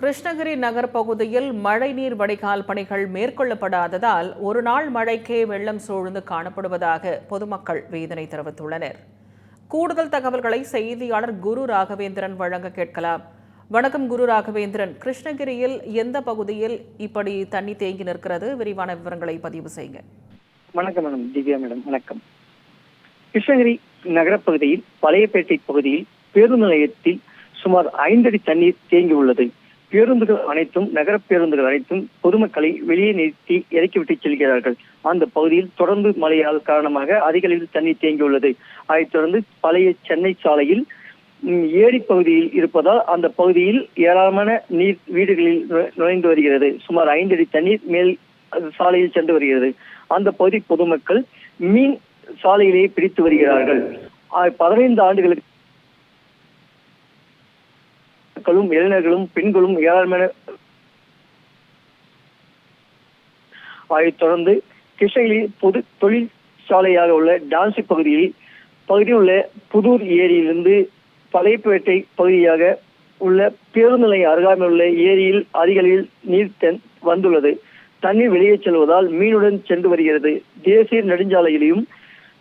கிருஷ்ணகிரி நகர் பகுதியில் மழைநீர் வடிகால் பணிகள் மேற்கொள்ளப்படாததால் ஒரு நாள் மழைக்கே வெள்ளம் சூழ்ந்து காணப்படுவதாக பொதுமக்கள் வேதனை தெரிவித்துள்ளனர். கூடுதல் தகவல்களை செய்தியாளர் குரு ராகவேந்திரன் வழங்க கேட்கலாம். வணக்கம் குரு ராகவேந்திரன். கிருஷ்ணகிரியில் எந்த பகுதியில் இப்படி தண்ணி தேங்கி நிற்கிறது? விரிவான விவரங்களை பதிவு செய்யுங்க. வணக்கம் மேடம். திவ்யா மேடம். வணக்கம். கிருஷ்ணகிரி நகரப்பகுதியில் பழையப்பேட்டை பகுதியில் பேருந்து நிலையத்தில் சுமார் ஐந்தடி தண்ணீர் தேங்கி உள்ளது. பேருந்துகள் அனைத்தும் நகர பேருந்துகள் அனைத்தும் பொதுமக்களை வெளியே நிறுத்தி இறக்கிவிட்டு செல்கிறார்கள். அந்த பகுதியில் தொடர்ந்து மழையால் காரணமாக அதிக அளவில் தண்ணீர் தேங்கியுள்ளது. அதைத் தொடர்ந்து பழைய சென்னை சாலையில் ஏரி பகுதியில் இருப்பதால் அந்த பகுதியில் ஏராளமான நீர் வீடுகளில் நுழைந்து வருகிறது. சுமார் ஐந்தடி தண்ணீர் மேல் சாலையில் சென்று வருகிறது. அந்த பகுதி பொதுமக்கள் மீன் சாலையிலேயே பிடித்து வருகிறார்கள். பதினைந்து ஆண்டுகளுக்கு மக்களும் இளைஞர்களும் பெண்களும் ஏராளமான அதைத் தொடர்ந்து கிருஷ்ணகிரி பொது தொழிற்சாலையாக உள்ள டான்சி பகுதியில் பகுதியில் உள்ள புதூர் ஏரியிலிருந்து பழையப்பேட்டை பகுதியாக உள்ள பேருந்து நிலைய அருகாமையில் உள்ள ஏரியில் அதிக அளவில் நீர் தென் வந்துள்ளது. தண்ணீர் வெளியே செல்வதால் மீனுடன் சென்று வருகிறது. தேசிய நெடுஞ்சாலையிலும்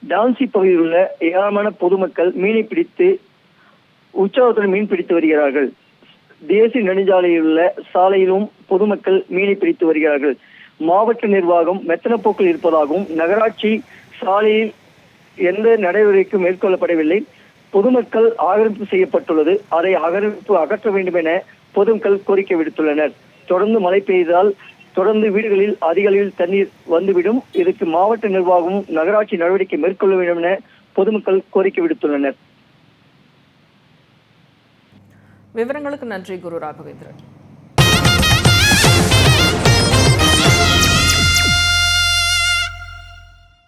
டான்சி பகுதியில் உள்ள ஏராளமான பொதுமக்கள் மீனை பிடித்து உற்சாகத்துடன் மீன் பிடித்து வருகிறார்கள். தேசிய நெடுஞ்சாலையில் உள்ள சாலையிலும் பொதுமக்கள் மீனை பிடித்து வருகிறார்கள். மாவட்ட நிர்வாகம் மெத்தன போக்கில் இருப்பதாகவும் நகராட்சி சாலையில் எந்த நடவடிக்கையும் மேற்கொள்ளப்படவில்லை. பொதுமக்கள் ஆக்கிரமிப்பு செய்யப்பட்டுள்ளது. அதை ஆக்கிரமிப்பு அகற்ற வேண்டும் என பொதுமக்கள் கோரிக்கை விடுத்துள்ளனர். தொடர்ந்து மழை பெய்தால் தொடர்ந்து வீடுகளில் அதிக அளவில் தண்ணீர் வந்துவிடும். இதற்கு மாவட்ட நிர்வாகம் நகராட்சி நடவடிக்கை மேற்கொள்ள வேண்டும் என பொதுமக்கள் கோரிக்கை விடுத்துள்ளனர். விவரங்களுக்கு நன்றி குரு ராகவேந்திரன்.